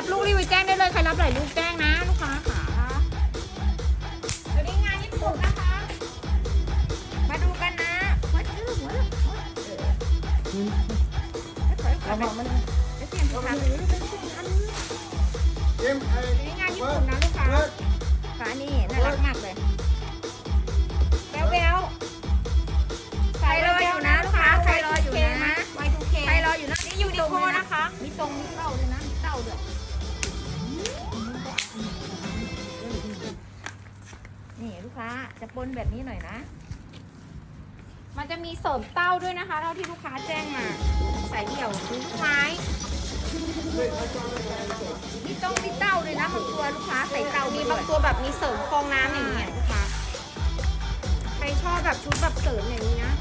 รับลูกรีวิวแจ้งได้เลย ใครรับหลายลูกแจ้งนะลูกค้าค่ะตัวนี้งานญี่ปุ่นนะคะ มาดูกันนะหัวชื่อหัวหัวเออถอยๆเอาไปมามันจะเสียงลูกค้าเกมไอ้ตัวนี้งานญี่ปุ่นนะลูกค้าเปิดฝานี่น่ารักมากเลยแบลแบลใครรออยู่นะลูกค้าใครรออยู่นะใครรออยู่นะนี่ยูนิโคนะคะ มีตรงมีเต้าด้วยนะมีเต้าด้วย ค้าจะปนแบบนี้หน่อยนะ มันจะมีเสริมเต้าด้วยนะคะ เท่าที่ลูกค้าแจ้งมา ใส่เดี่ยวหรือลูกไม้มีต้องมีเต้าเลยนะบางตัวลูกค้าใส่เต้ามีบางงตัวแบบมีเสริมฟองน้ำอย่างเงี้ยลูกค้า ใครชอบแบบชุดแบบเสริมอย่างนี้นะ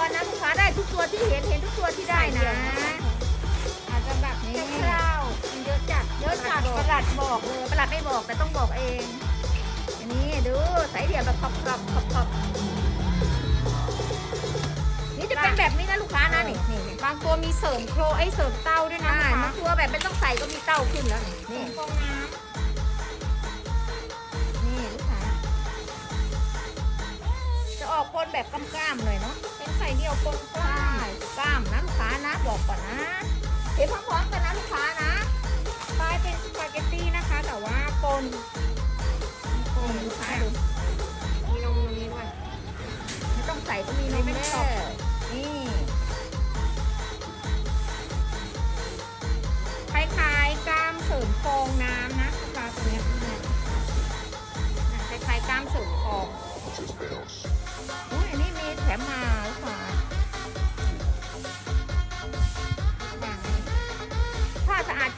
ตัวนะลูกค้าได้ทุกตัวที่เห็นเห็นทุกตัวที่ได้นะอาจจะแบบนี่คร่าวๆมันเยอะจัดเยอะจัดประหลัดบอกเลยประหลัดไม่บอกแต่ต้องบอกเอง อันนี้ดูสายเดี่ยวแบบขอบขอบขอบขอบนี่จะเป็นแบบนี้นะลูกค้านะนี่นี่นี่บางตัวมีเสริมโครไอ้เสริมเต้าด้วยนะใช่คะบางตัวแบบไม่ต้องใส่ก็มีเต้าขึ้นแล้วนี่นี่ฟองน้ คนแบบกล้ามๆหน่อยเนาะเป็นใส่เดี่ยวปนกใช่กล้ามนะลูกค้านะบอกก่อนนะเห็นพร้อมๆกันนะลูกค้านะป้ายเป็นสปาเกตตี้นะคะ แต่ว่าปนนี่ลูกค้าดูมีนมตรงนี้ด้วยไม่ต้องใส่ก็มีนม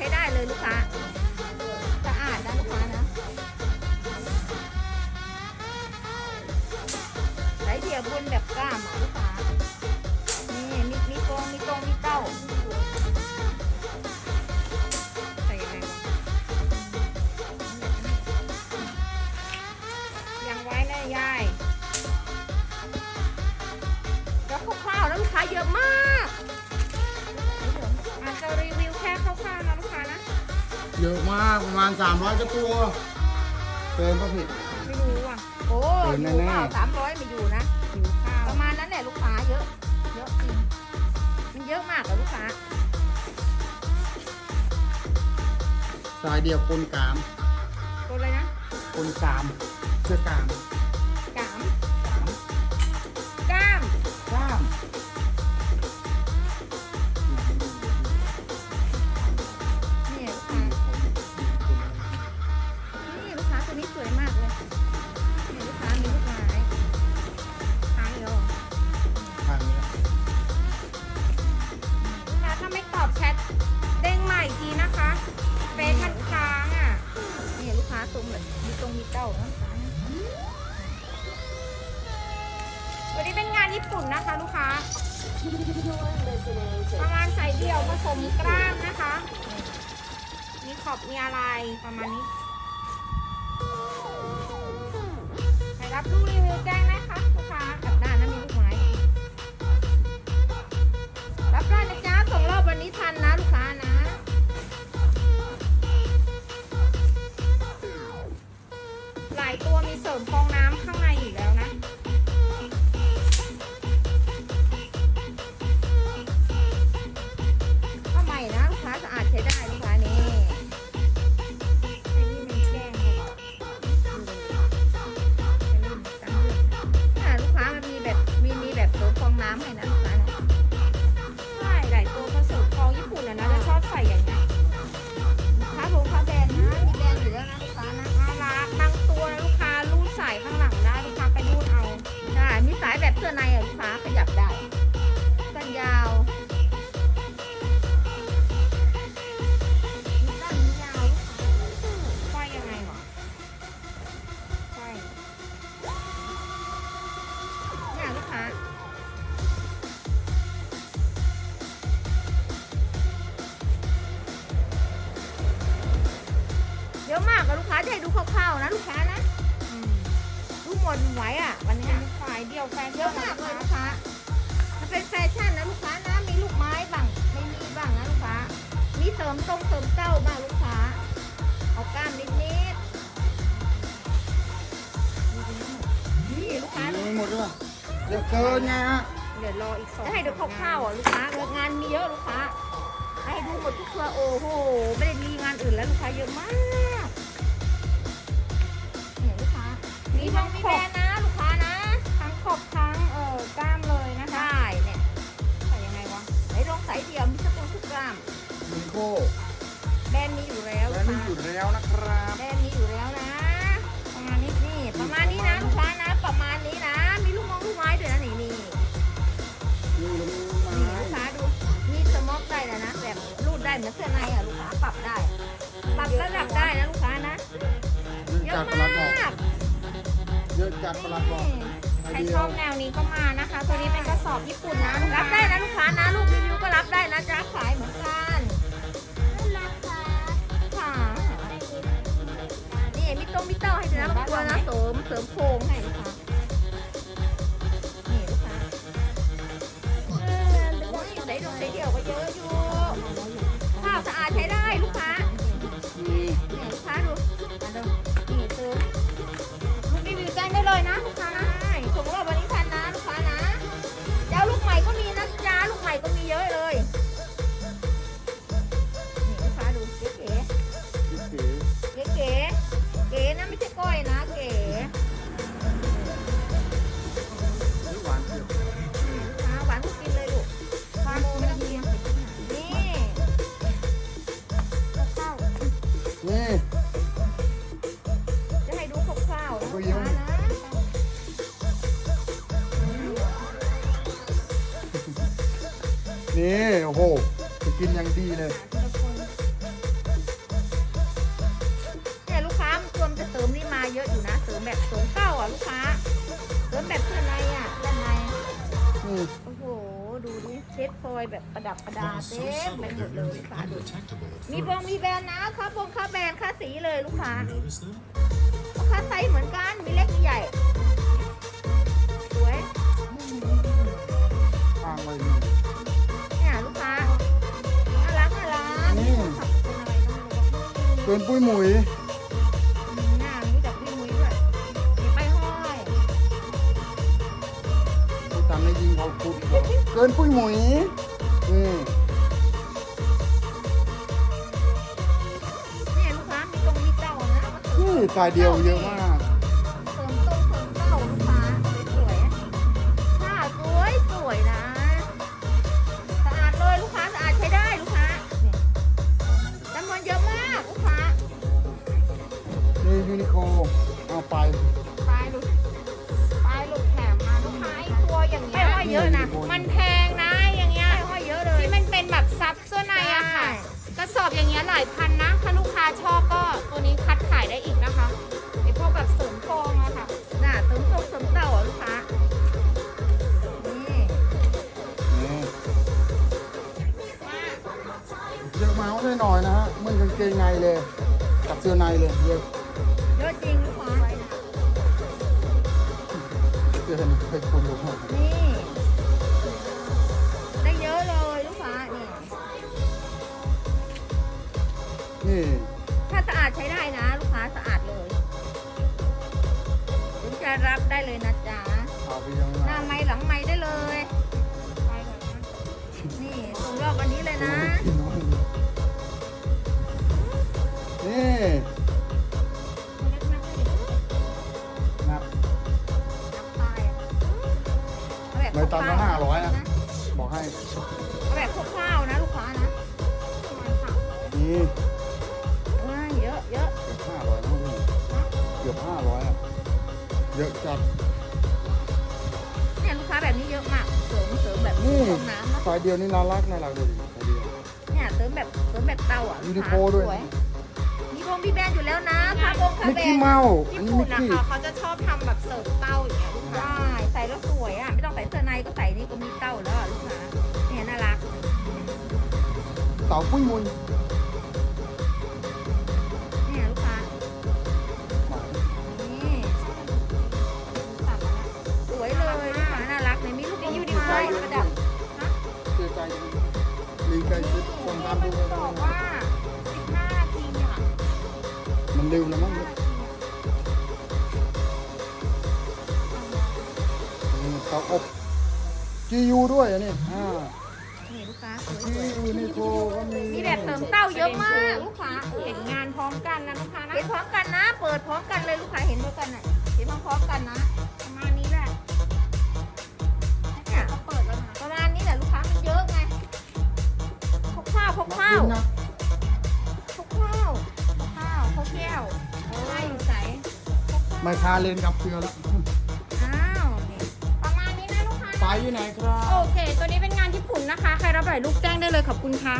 ช้ได้เลยลูกค้าสะอาดนะลูกค้านะสายเดี่ยวบนแบบกล้ามอะลูกค้านี่มีมีกรงมีตรงมีเต้าใส่ยังไงวะยังไว้นะยายแล้วคร่าวๆแล้วลูกค้าเยอะมากอาจจะรีวิว แค่คร่าวๆนะลูกค้านะ เยอะมากประมาณ 300กว่าตัวเกินป่ะผิด ไม่รู้อะ โอ้เกินอแน่ยู่ๆ เปล่าสามร้อยไม่อยู่นะ หิวข้าวประมาณนั้นแหละลูกค้าเยอะ เยอะจริง มันเยอะมากกับลูกค้า สายเดียวปนกามตัวอะไรนะปนกามเสื้อกาม ประมาณใส่เดี่ยวผสมกล้ามนะคะ มีขอบมีอะไรประมาณนี้ใครรับลูกรีวิวแจ้งนะคะลูกค้ากับด้านนะมีลูกไม้รับได้นะจ๊ะส่งรอบวันนี้ทันนะลูกค้านะหลายตัวมีเสริมฟอง คร่าวๆนะลูกค้านะอืมลูกหมดไหวอะ วันเนี้ยขายเดียวแฟนเยอะมากเลยลูกค้ามันเป็นแฟชั่นนะลูกค้านะมีลูกไม้บ้างไม่มีบ้างนะลูกค้า มีเสริมตรงเสริมเต้าบ้างลูกค้า เอากล้ามนิดนิดๆนี่ลูกค้ามีหมดด้วยเยอะเกินไงฮะเดี๋ยวรออีกสองจะให้ดูคร่าวๆอะลูกค้างานมีเยอะลูกค้าให้ดูหมดทุกตัวโอ้โหไม่ได้มีงานอื่นแล้วลูกค้าเยอะมาก และลูกนี่ค้าหยุดแล้วนะครับแบรนด์มีอยู่แล้วนะ ประมาณนี้นี่ประมาณนี้นะลูกค้านะ ประมาณนี้นะ มีลูกมงลูกไม้ด้วยนะนี่นี่นี่ลงนี่ไม้ลูกค้าดูมีสม็อกได้แล้วนะแบบรูดได้เหมือนเสื้อในอะลูกค้าปรับได้ ปรับระดับได้นะลูกค้านะเยเยอะอะจัดประหลัดบอกมากเยอะจัดประหลัดบอกนี่ไอใครเดีชยอวบแนวนี้ก็มานะคะ ตัวนี้เป็นกระสอบญี่ปุ่นนะลูกรับค้าได้นะลูกค้านะลูกรีวิวก็รับได้นะจ๊ะขายเหมือนกัน ริมเสริมโครงให้ เซตฟอยล์แบบประดับประดาเต็มไปหมดเลยลูกค้าดูมีบงมีแบรนด์นะค่าบงค่าแบรนด์ค่าสีเลยลูกค้าค่าไซส์เหมือนกันมีเล็กมีใหญ่สวยทางเนี่ยลูกค้าน่ารักน่ารักเป็นอรก็ไม่รู้เกินปุ้ยหมุย เกินปุ้ยหมุยนี่เนี่ยลูกค้ามีตรงมีเต้านะนี่สายเดียวเยอะมากเสริมตรงเสริมเต้าลูกค้าสวยๆผ้าสวยสวยๆนะ สะอาดเลยลูกค้าสะอาดใช้ได้ลูกค้าเนี่ยจำนวนเยอะมากลูกค้า นี่ยูนิโคเอาไปปลายหลุดปลายหลุดแถมมาลูกค้าไอ้ตัวอย่างไปเงี้ยห้อยเยอะนะ มัน เสื้อในเลยเยอะเยอะจริงลูกค้าเสื้อในเคยคุณดูครับนี่ได้เยอะเลยลูกค้านี่นี่ถ้าสะอาดใช้ได้นะ ลูกค้าสะอาดเลยถึงจะรับได้เลยนะจ๊ะเอาไปยังหน้าไม้หลังไม้ได้ อบห้าร้อยอะ เยอะจัด เนี่ยลูกค้าแบบนี้เยอะมากเสริมเสริมแบบนี่ฟองน้ำนะสายเดียวนี่น่ารักน่ารักดูดิสายเดียว เนี่ยเสริมแบบเสริมแบบเตาอะยูลูนิกโคค้าด้วย สมีพงมีแบรนด์อยู่แล้วนะคาบงคามิกแบรกี้นด์เมาส์อัญี่นนี้ปุ่มินกนะกี้คะเขาจะชอบทำแบบเสริมเต้าอย่างเงี้ยลูกค้าได้ใส่แล้วสวยอะไม่ต้องใส่เสื้อในก็ใส่นี่ก็มีเต้าแล้วอะลูกค้าเนี่ยน่ารักเต่าปุ้ยมุยเนี่ จเยอะอยู่เสียใจเยอลืมใจซื้อคนทรดูมบอกว่า15ทีเนี่ะมันเร็วนะมั้งเนี่ยเตาอบจียูด้วยอันนี้อ่านี่ลูกค้าจียูนี่โก็มีมีแบบเติมเต้าเยอะมากลูกค้าเห็นงานพร้อมกันนะลูกค้านะเห็นพร้อมกันนะ เปิดพร้อมกันเลยลูกค้าเห็นด้วยกันอะเห็นพร้อมกันนะาเลนกับเกลือแล้วอ้าวนี่ประมาณนี้นะลูกค้า ไปอยู่ไหนครับ โอเค ตัวนี้เป็นงานญี่ปุ่นนะคะ ใครรับหลายลูกแจ้งได้เลยขอบคุณค่ะ